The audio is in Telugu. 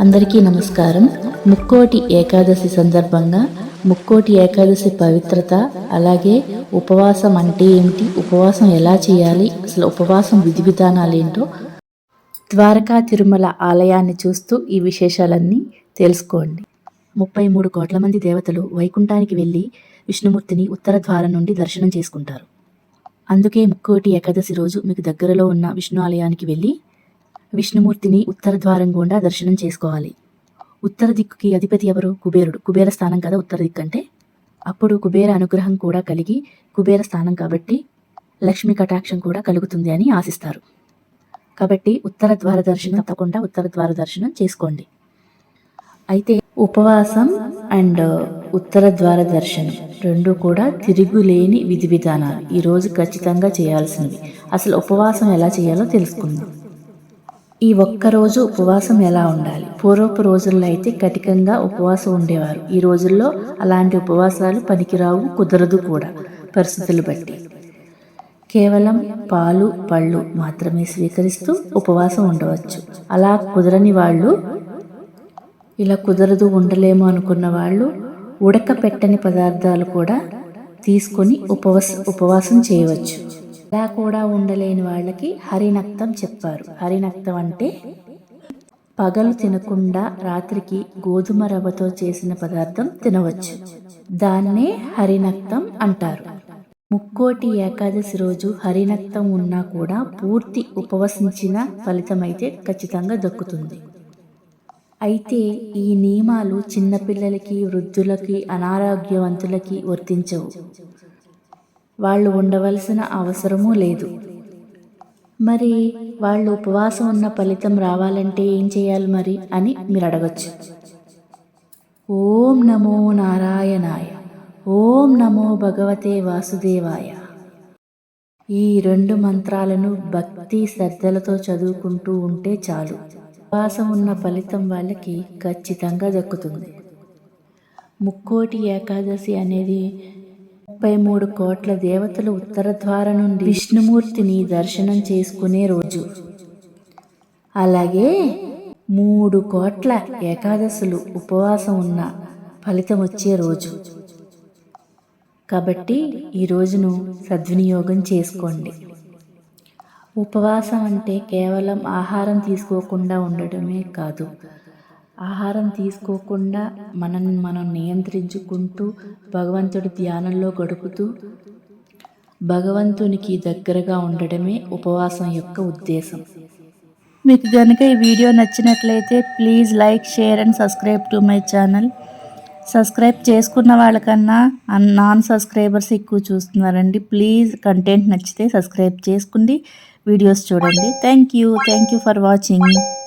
అందరికీ నమస్కారం. ముక్కోటి ఏకాదశి సందర్భంగా ముక్కోటి ఏకాదశి పవిత్రత అలాగే ఉపవాసం అంటే ఏమిటి? ఉపవాసం ఎలా చేయాలి? అసలు ఉపవాసం విధి విధానాలు ఏంటో ద్వారకా తిరుమల ఆలయాన్ని చూస్తూ ఈ విశేషాలన్నీ తెలుసుకోండి. ముప్పై మూడు కోట్ల మంది దేవతలు వైకుంఠానికి వెళ్ళి విష్ణుమూర్తిని ఉత్తర ద్వారం నుండి దర్శనం చేసుకుంటారు. అందుకే ముక్కోటి ఏకాదశి రోజు మీకు దగ్గరలో ఉన్న విష్ణు ఆలయానికి వెళ్ళి విష్ణుమూర్తిని ఉత్తర ద్వారం గుండా దర్శనం చేసుకోవాలి. ఉత్తర దిక్కుకి అధిపతి ఎవరు? కుబేరుడు. కుబేర స్థానం కదా ఉత్తర దిక్కు అంటే? అప్పుడు కుబేర అనుగ్రహం కూడా కలిగి కుబేర స్థానం కాబట్టి లక్ష్మీ కటాక్షం కూడా కలుగుతుంది అని ఆశిస్తారు. కాబట్టి ఉత్తర ద్వార దర్శనం తప్పకుండా ఉత్తర ద్వార దర్శనం చేసుకోండి. అయితే ఉపవాసం అండ్ ఉత్తర ద్వార దర్శనం రెండు కూడా తిరుగులేని విధి విధానాలు. ఈరోజు ఖచ్చితంగా చేయాల్సినవి. అసలు ఉపవాసం ఎలా చేయాలో తెలుసుకుందాం. ఈ ఒక్క రోజు ఉపవాసం ఎలా ఉండాలి? పూర్వపు రోజుల్లో అయితే కటికంగా ఉపవాసం ఉండేవారు. ఈ రోజుల్లో అలాంటి ఉపవాసాలు పనికిరావు కుదరదు కూడా పరిస్థితులు బట్టి. కేవలం పాలు పళ్ళు మాత్రమే స్వీకరిస్తూ ఉపవాసం ఉండవచ్చు. అలా కుదరని వాళ్ళు ఇలా కుదరదు ఉండలేము అనుకున్న వాళ్ళు ఉడకపెట్టని పదార్థాలు కూడా తీసుకొని ఉపవాస ఉపవాసం చేయవచ్చు. అలా కూడా ఉండలేని వాళ్ళకి హరినక్తం చెప్పారు. హరినక్తం అంటే పగలు తినకుండా రాత్రికి గోధుమ రవ్వతో చేసిన పదార్థం తినవచ్చు. దాన్నే హరినక్తం అంటారు. ముక్కోటి ఏకాదశి రోజు హరినక్తం ఉన్నా కూడా పూర్తి ఉపవసించిన ఫలితమైతే ఖచ్చితంగా దక్కుతుంది. అయితే ఈ నియమాలు చిన్నపిల్లలకి వృద్ధులకి అనారోగ్యవంతులకి వర్తించవు. వాళ్ళు ఉండవలసిన అవసరమూ లేదు. మరి వాళ్ళు ఉపవాసం ఉన్న ఫలితం రావాలంటే ఏం చేయాలి మరి అని మీరు అడగచ్చు ఓం నమో నారాయణాయ ఓం నమో భగవతే వాసుదేవాయ. ఈ రెండు మంత్రాలను భక్తి శ్రద్ధలతో చదువుకుంటూ ఉంటే చాలు. ఉపవాసం ఉన్న ఫలితం వాళ్ళకి ఖచ్చితంగా దక్కుతుంది. ముక్కోటి ఏకాదశి అనేది ముప్పై మూడు కోట్ల దేవతలు ఉత్తర ద్వార నుండి విష్ణుమూర్తిని దర్శనం చేసుకునే రోజు. అలాగే మూడు కోట్ల ఏకాదశులు ఉపవాసం ఉన్న ఫలితం వచ్చే రోజు. కాబట్టి ఈ రోజును సద్వినియోగం చేసుకోండి. ఉపవాసం అంటే కేవలం ఆహారం తీసుకోకుండా ఉండటమే కాదు. ఆహారం తీసుకోకుండా మనల్ని మనం నియంత్రించుకుంటూ భగవంతుడి ధ్యానంలో గడుపుతూ భగవంతునికి దగ్గరగా ఉండడమే ఉపవాసం యొక్క ఉద్దేశం. మీకు కనుక ఈ వీడియో నచ్చినట్లయితే please like share and subscribe to my channel. Subscribe చేసుకున్న వాళ్ళకన్నా నాన్ సబ్స్క్రైబర్స్ ఎక్కువ చూస్తున్నారండి. ప్లీజ్ కంటెంట్ నచ్చితే సబ్స్క్రైబ్ చేసుకుండి వీడియోస్ చూడండి. Thank you. Thank you for watching.